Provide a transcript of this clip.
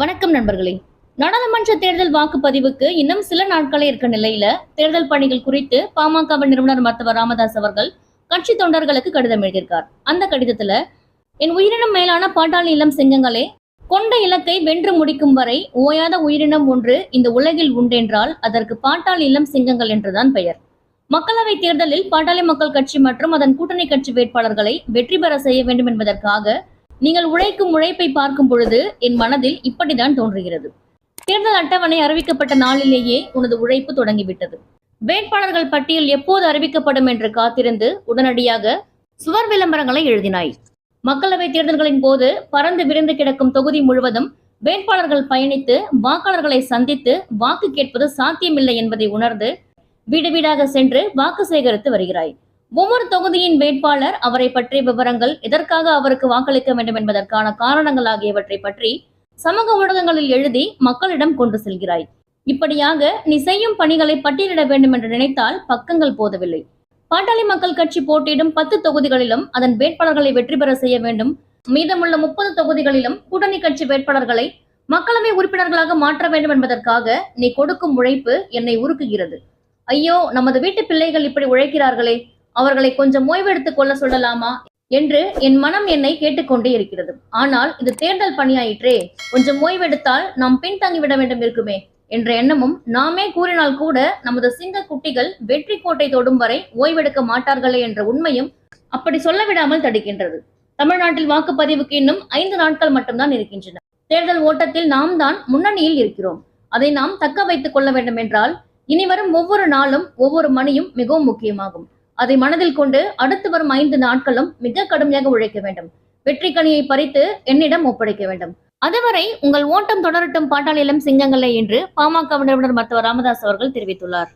வணக்கம் நண்பர்களே. நாடாளுமன்ற தேர்தல் வாக்குப்பதிவுக்கு இன்னும் சில நாட்களே இருக்க நிலையில தேர்தல் பணிகள் குறித்து பாமக நிறுவனர் மருத்துவர் ராமதாஸ் அவர்கள் கட்சி தொண்டர்களுக்கு கடிதம் எழுதியிருக்கார். அந்த கடிதத்துல என் உயிரினம் மேலான பாட்டாளி இளம் சிங்கங்களே கொண்ட இலக்கை வென்று முடிக்கும் வரை ஓயாத உயிரினம் ஒன்று இந்த உலகில் உண்டென்றால் அதற்கு பாட்டாளி இளம் சிங்கங்கள் என்றுதான் பெயர். மக்களவை தேர்தலில் பாட்டாளி மக்கள் கட்சி மற்றும் அதன் கூட்டணி கட்சி வேட்பாளர்களை வெற்றி பெற செய்ய வேண்டும் என்பதற்காக நீங்கள் உழைக்கும் உழைப்பை பார்க்கும் பொழுது என் மனதில் இப்படிதான் தோன்றுகிறது. தேர்தல் அட்டவணை அறிவிக்கப்பட்ட நாளிலேயே உனது உழைப்பு தொடங்கிவிட்டது. வேட்பாளர்கள் பட்டியல் எப்போது அறிவிக்கப்படும் என்று காத்திருந்து உடனடியாக சுவர் விளம்பரங்களை எழுதினாய். மக்களவை தேர்தல்களின் போது பறந்து விரிந்து கிடக்கும் தொகுதி முழுவதும் வேட்பாளர்கள் பயணித்து வாக்காளர்களை சந்தித்து வாக்கு கேட்பது சாத்தியமில்லை என்பதை உணர்ந்து வீடு வீடாக சென்று வாக்கு சேகரித்து வருகிறாய். ஒவ்வொரு தொகுதியின் வேட்பாளர் அவரை பற்றிய விவரங்கள் எதற்காக அவருக்கு வாக்களிக்க வேண்டும் என்பதற்கான காரணங்கள் ஆகியவற்றை பற்றி சமூக ஊடகங்களில் எழுதி மக்களிடம் கொண்டு செல்கிறாய். இப்படியாக நீ செய்யும் பணிகளை பட்டியலிட வேண்டும் என்று நினைத்தால் பக்கங்கள் போதவில்லை. பாட்டாளி மக்கள் கட்சி போட்டியிடும் பத்து தொகுதிகளிலும் அதன் வேட்பாளர்களை வெற்றி பெற செய்ய வேண்டும். மீதமுள்ள முப்பது தொகுதிகளிலும் கூட்டணி கட்சி வேட்பாளர்களை மக்களவை உறுப்பினர்களாக மாற்ற வேண்டும் என்பதற்காக நீ கொடுக்கும் உழைப்பு என்னை உருக்குகிறது. ஐயோ நமது வீட்டு பிள்ளைகள் இப்படி உழைக்கிறார்களே. அவர்களை கொஞ்சம் ஓய்வெடுத்துக் கொள்ள சொல்லலாமா? என்று என் மனம் என்னை கேட்டுக்கொண்டே இருக்கிறது. ஆனால் இது தேர்தல் பணியாயிற்றே கொஞ்சம் ஓய்வெடுத்தால் நாம் பின்தங்கிவிட வேண்டும் இருக்குமே என்ற எண்ணமும் நாமே கூறினால் கூட நமது சிங்க குட்டிகள் வெற்றி கோட்டை தொடும் வரை ஓய்வெடுக்க மாட்டார்களே என்ற உண்மையும் அப்படி சொல்ல விடாமல் தடுக்கின்றது. தமிழ்நாட்டில் வாக்குப்பதிவுக்கு இன்னும் ஐந்து நாட்கள் மட்டும்தான் இருக்கின்றன. தேர்தல் ஓட்டத்தில் நாம் தான் முன்னணியில் இருக்கிறோம். அதை நாம் தக்க வைத்துக் கொள்ள வேண்டும் என்றால் இனி வரும் ஒவ்வொரு நாளும் ஒவ்வொரு மணியும் மிகவும் முக்கியமாகும். அதை மனதில் கொண்டு அடுத்து வரும் ஐந்து நாட்களும் மிக கடுமையாக உழைக்க வேண்டும். வெற்றி கனியை பறித்து என்னிடம் ஒப்படைக்க வேண்டும். அதுவரை உங்கள் ஓட்டம் தொடரட்டும் பாட்டாளி இளம் சிங்கங்களே என்று பாமக நிறுவனர் மருத்துவர் ராமதாஸ் அவர்கள் தெரிவித்துள்ளார்.